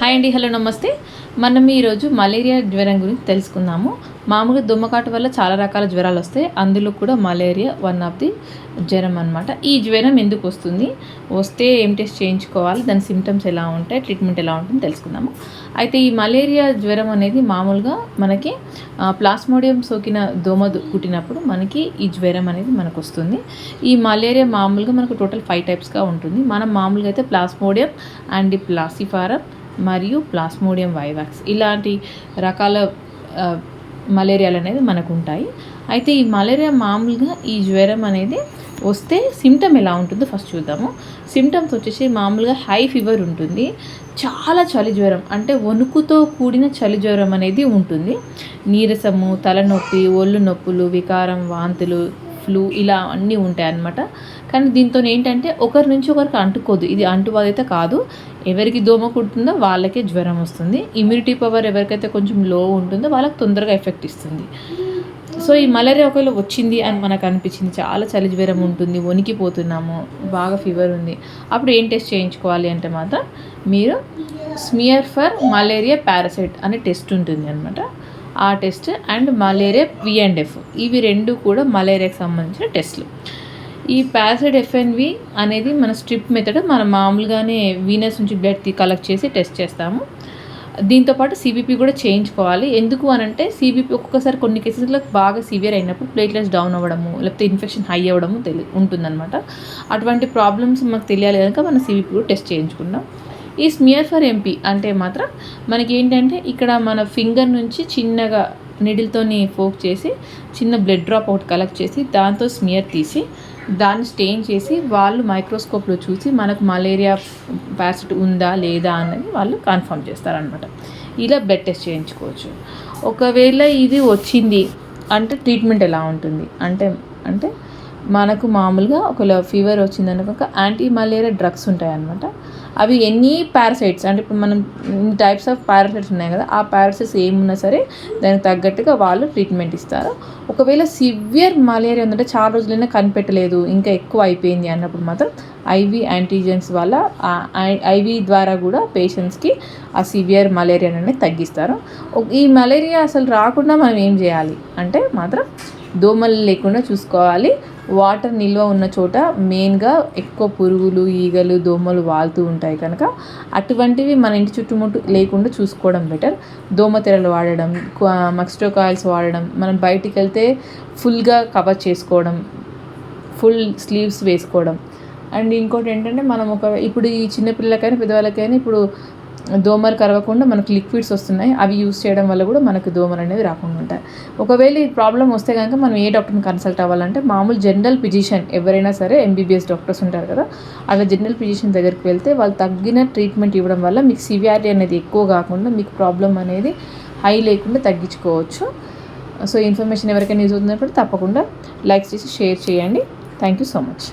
Hi అండి hello నమస్తే. మనం ఈరోజు మలేరియా జ్వరం గురించి తెలుసుకుందాము. మామూలుగా దుమ్మకాటు వల్ల చాలా రకాల జ్వరాలు వస్తాయి. అందులో కూడా మలేరియా వన్ ఆఫ్ ది జ్వరం అనమాట ఈ జ్వరం ఎందుకు వస్తుంది? వస్తే ఏం టెస్ట్ చేయించుకోవాలి? దాని సిమ్టమ్స్ ఎలా ఉంటాయి? ట్రీట్మెంట్ ఎలా ఉంటుందో తెలుసుకుందాము. అయితే ఈ మలేరియా జ్వరం అనేది మామూలుగా మనకి ప్లాస్మోడియం సోకిన దోమ కుట్టినప్పుడు మనకి ఈ జ్వరం అనేది మనకు వస్తుంది. ఈ మలేరియా మామూలుగా మనకు టోటల్ ఫైవ్ టైప్స్గా ఉంటుంది. మనం మామూలుగా అయితే ప్లాస్మోడియం అండ్ ప్లాసిఫారం మరియు ప్లాస్మోడియం వైవాక్స్. ఇలాంటి రకాల మలేరియాలు అనేది మనకు ఉంటాయి అయితే ఈ మలేరియా మామూలుగా ఈ జ్వరం అనేది వస్తే సిమ్టమ్ ఎలా ఉంటుందో ఫస్ట్ చూద్దాము. సిమ్టమ్స్ వచ్చేసి మామూలుగా హై ఫీవర్ ఉంటుంది. చాలా చలి జ్వరం అంటే వణుకుతో కూడిన చలి జ్వరం అనేది ఉంటుంది. నీరసము తలనొప్పి ఒళ్ళు నొప్పులు వికారం వాంతులు ఫ్లూ ఇలా అన్నీ ఉంటాయి అన్నమాట. కానీ దీంతో ఏంటంటే ఒకరి నుంచి ఒకరికి అంటుకోదు. ఇది అంటువ్యాధి అయితే కాదు. ఎవరికి దోమ కుడుతుందో వాళ్ళకే జ్వరం వస్తుంది. ఇమ్యూనిటీ పవర్ ఎవరికైతే కొంచెం లో ఉంటుందో వాళ్ళకి తొందరగా ఎఫెక్ట్ ఇస్తుంది. సో ఈ మలేరియా ఒకవేళ వచ్చింది అని మనకు అనిపించింది చాలా చలి జ్వరం ఉంటుంది వణికిపోతున్నాము బాగా ఫీవర్ ఉంది అప్పుడు ఏం టెస్ట్ చేయించుకోవాలి అంటే మాత్రం మీరు స్మియర్ ఫర్ మలేరియా పారాసైట్ అనే టెస్ట్ ఉంటుంది అనమాట ఆ టెస్ట్ అండ్ మలేరియా విఎండ్ఎఫ్ ఇవి రెండు కూడా మలేరియాకి సంబంధించిన టెస్ట్లు. ఈ ప్యాసిడ్ ఎఫ్ఎన్వి అనేది మన స్ట్రిప్ మెథడ్ మనం మామూలుగానే వీనస్ నుంచి బ్లడ్ కలెక్ట్ చేసి టెస్ట్ చేస్తాము. దీంతోపాటు సిబిపి కూడా చేయించుకోవాలి. ఎందుకు అని అంటే సిబిపి ఒక్కొక్కసారి కొన్ని కేసెస్లో బాగా సివియర్ అయినప్పుడు ప్లేట్లెట్స్ డౌన్ అవ్వడము లేకపోతే ఇన్ఫెక్షన్ హై అవ్వడము తెలి ఉంటుందన్నమాట. అటువంటి ప్రాబ్లమ్స్ మనకు తెలియాలి కనుక మనం సిబిపి కూడా టెస్ట్ చేయించుకుందాం. ఈ స్మియర్ ఫర్ ఎంపీ అంటే మాత్రం మనకి ఏంటంటే ఇక్కడ మన ఫింగర్ నుంచి చిన్నగా నిడిల్తోని ఫోక్ చేసి చిన్న బ్లడ్ డ్రాప్ ఒకటి కలెక్ట్ చేసి దాంతో స్మియర్ తీసి దాన్ని స్టెయిన్ చేసి వాళ్ళు మైక్రోస్కోప్లో చూసి మనకు మలేరియా పారాసిట్ ఉందా లేదా అన్నది వాళ్ళు కన్ఫర్మ్ చేస్తారనమాట ఇలా బ్లడ్ టెస్ట్ చేయించుకోవచ్చు. ఒకవేళ ఇది వచ్చింది అంటే ట్రీట్మెంట్ ఎలా ఉంటుంది? అంటే అంటే మనకు మామూలుగా ఒకవేళ ఫీవర్ వచ్చింది అనుకోక యాంటీ మలేరియా డ్రగ్స్ ఉంటాయన్నమాట. అవి ఎన్ని పారాసైట్స్ అంటే ఇప్పుడు మనం టైప్స్ ఆఫ్ పారాసైట్స్ ఉన్నాయి కదా ఆ పారాసైట్స్ ఏమున్నా సరే దానికి తగ్గట్టుగా వాళ్ళు ట్రీట్మెంట్ ఇస్తారు. ఒకవేళ సివియర్ మలేరియా ఉందంటే చాలా రోజులైనా కనిపెట్టలేదు ఇంకా ఎక్కువ అయిపోయింది అన్నప్పుడు మాత్రం ఐవి యాంటీజెన్స్ వల్ల ఐవి ద్వారా కూడా పేషెంట్స్కి ఆ సివియర్ మలేరియా అనేది తగ్గిస్తారు. ఈ మలేరియా అసలు రాకుండా మనం ఏం చేయాలి? అంటే మాత్రం దోమలు లేకుండా చూసుకోవాలి. వాటర్ నిల్వ ఉన్న చోట మెయిన్గా ఎక్కువ పురుగులు ఈగలు దోమలు వాలుతూ ఉంటాయి కనుక అటువంటివి మన ఇంటి చుట్టుముట్టు లేకుండా చూసుకోవడం బెటర్. దోమ తెరలు వాడడం మక్స్టో కాయిల్స్ వాడడం మనం బయటికి వెళ్తే ఫుల్గా కవర్ చేసుకోవడం ఫుల్ స్లీవ్స్ వేసుకోవడం. అండ్ ఇంకోటి ఏంటంటే మనం ఒక ఇప్పుడు ఈ చిన్నపిల్లలకైనా పెద్దవాళ్ళకైనా ఇప్పుడు దోమలు కరవకుండా మనకు లిక్విడ్స్ వస్తున్నాయి అవి యూస్ చేయడం వల్ల కూడా మనకు దోమలు అనేవి రాకుండా ఉంటాయి. ఒకవేళ ఈ ప్రాబ్లం వస్తే కనుక మనం ఏ డాక్టర్ని కన్సల్ట్ అవ్వాలంటే మామూలు జనరల్ ఫిజిషియన్ ఎవరైనా సరే ఎంబీబీఎస్ డాక్టర్స్ ఉంటారు కదా అలా జనరల్ ఫిజిషియన్ దగ్గరికి వెళ్తే వాళ్ళు తగ్గిన ట్రీట్మెంట్ ఇవ్వడం వల్ల మీకు సివియారిటీ అనేది ఎక్కువ కాకుండా మీకు ప్రాబ్లం అనేది హై లేకుండా తగ్గించుకోవచ్చు. సో ఇన్ఫర్మేషన్ ఎవరికైనా యూజ్ అవుతున్నప్పుడు తప్పకుండా లైక్ చేసి షేర్ చేయండి. Thank you so much